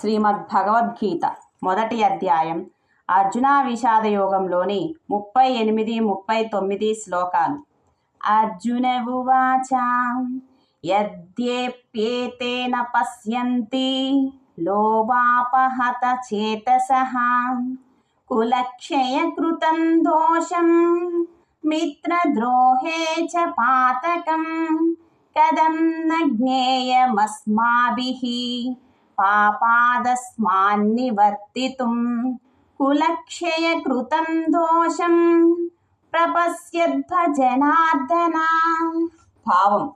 శ్రీమద్ భగవద్గీత మొదటి అధ్యాయం అర్జున విషాద యోగంలోని ముప్పై ఎనిమిది ముప్పై తొమ్మిది శ్లోకాలు. అర్జున ఉవాచ యద్యేప్యేతేన పశ్యంతి లోపాపహత చేతసః కులక్షయకృతం దోషం మిత్రద్రోహే చ పాతకం కదం న జ్ఞేయమస్మాభిः. పాపాదస్మాన్నివర్తితుం. కులక్షయకృతం దోషం ప్రపశ్యద్భజనార్దన. భావం.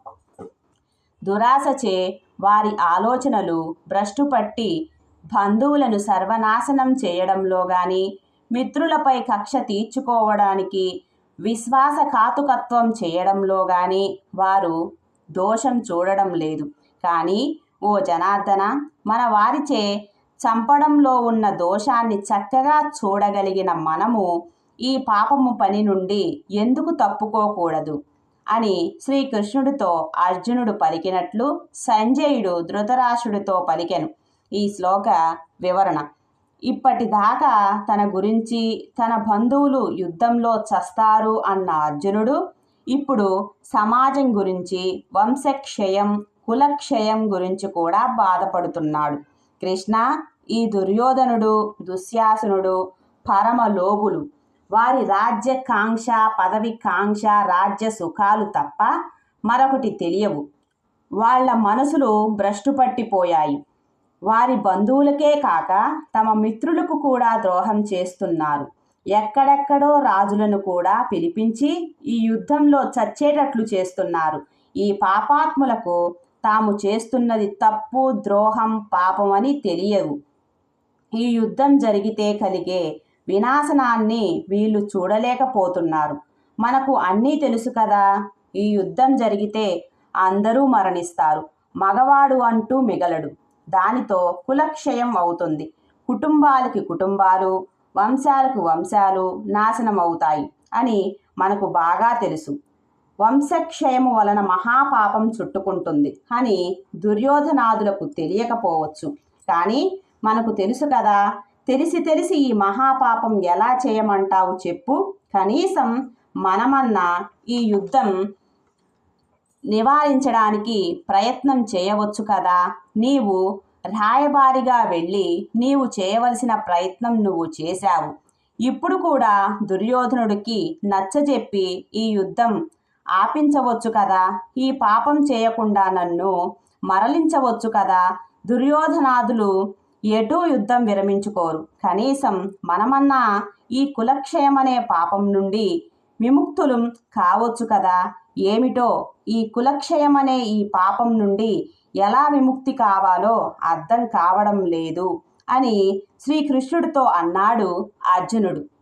దురాశచే వారి ఆలోచనలు భ్రష్టుపట్టి బంధువులను సర్వనాశనం చేయడంలో గాని మిత్రులపై కక్ష తీర్చుకోవడానికి విశ్వాసఘాతుకత్వం చేయడంలో గాని వారు దోషం చూడడం లేదు. కానీ ఓ జనార్దన మన వారిచే చంపడంలో ఉన్న దోషాన్ని చక్కగా చూడగలిగిన మనము ఈ పాపము పని నుండి ఎందుకు తప్పుకోకూడదు? అని శ్రీకృష్ణుడితో అర్జునుడు పలికినట్లు సంజయుడు ధృతరాష్ట్రుడితో పలికెను. ఈ శ్లోక వివరణ. ఇప్పటిదాకా తన గురించి తన బంధువులు యుద్ధంలో చస్తారు అన్న అర్జునుడు ఇప్పుడు సమాజం గురించి వంశక్షయం కులక్షయం గురించి కూడా బాధపడుతున్నాడు. కృష్ణ ఈ దుర్యోధనుడు దుశ్యాసనుడు పరమ లోబులు వారి రాజ్య కాంక్ష పదవి కాంక్ష రాజ్య సుఖాలు తప్ప మరొకటి తెలియవు. వాళ్ళ మనసులు భ్రష్టు పట్టిపోయాయి. వారి బంధువులకే కాక తమ మిత్రులకు కూడా ద్రోహం చేస్తున్నారు. ఎక్కడెక్కడో రాజులను కూడా పిలిపించి ఈ యుద్ధంలో చచ్చేటట్లు చేస్తున్నారు. ఈ పాపాత్ములకు తాము చేస్తున్నది తప్పు ద్రోహం పాపం అని తెలియవు ఈ యుద్ధం జరిగితే కలిగే వినాశనాన్ని వీళ్ళు చూడలేకపోతున్నారు. మనకు అన్నీ తెలుసు కదా. ఈ యుద్ధం జరిగితే అందరూ మరణిస్తారు. మగవాడు అంటూ మిగలడు. దానితో కులక్షయం అవుతుంది. కుటుంబాలకి కుటుంబాలు వంశాలకు వంశాలు నాశనం అవుతాయి అని మనకు బాగా తెలుసు. వంశక్షయము వలన మహాపాపం చుట్టుకుంటుంది. అని దుర్యోధనాదులకు తెలియకపోవచ్చు. కానీ మనకు తెలుసు కదా తెలిసి తెలిసి ఈ మహాపాపం ఎలా చేయమంటావు చెప్పు. కనీసం మనమన్నా ఈ యుద్ధం నివారించడానికి ప్రయత్నం చేయవచ్చు కదా. నీవు రాయబారిగా వెళ్ళి నీవు చేయవలసిన ప్రయత్నం నువ్వు చేశావు. ఇప్పుడు కూడా దుర్యోధనుడికి నచ్చజెప్పి ఈ యుద్ధం ఆపించవచ్చు కదా. ఈ పాపం చేయకుండా నన్ను మరలించవచ్చు కదా. దుర్యోధనాదులు ఎటూ యుద్ధం విరమించుకోరు. కనీసం మనమన్నా ఈ కులక్షయమనే పాపం నుండి విముక్తులు కావచ్చు కదా. ఏమిటో ఈ కులక్షయమనే ఈ పాపం నుండి ఎలా విముక్తి కావాలో అర్థం కావడం లేదు అని శ్రీకృష్ణుడితో అన్నాడు అర్జునుడు.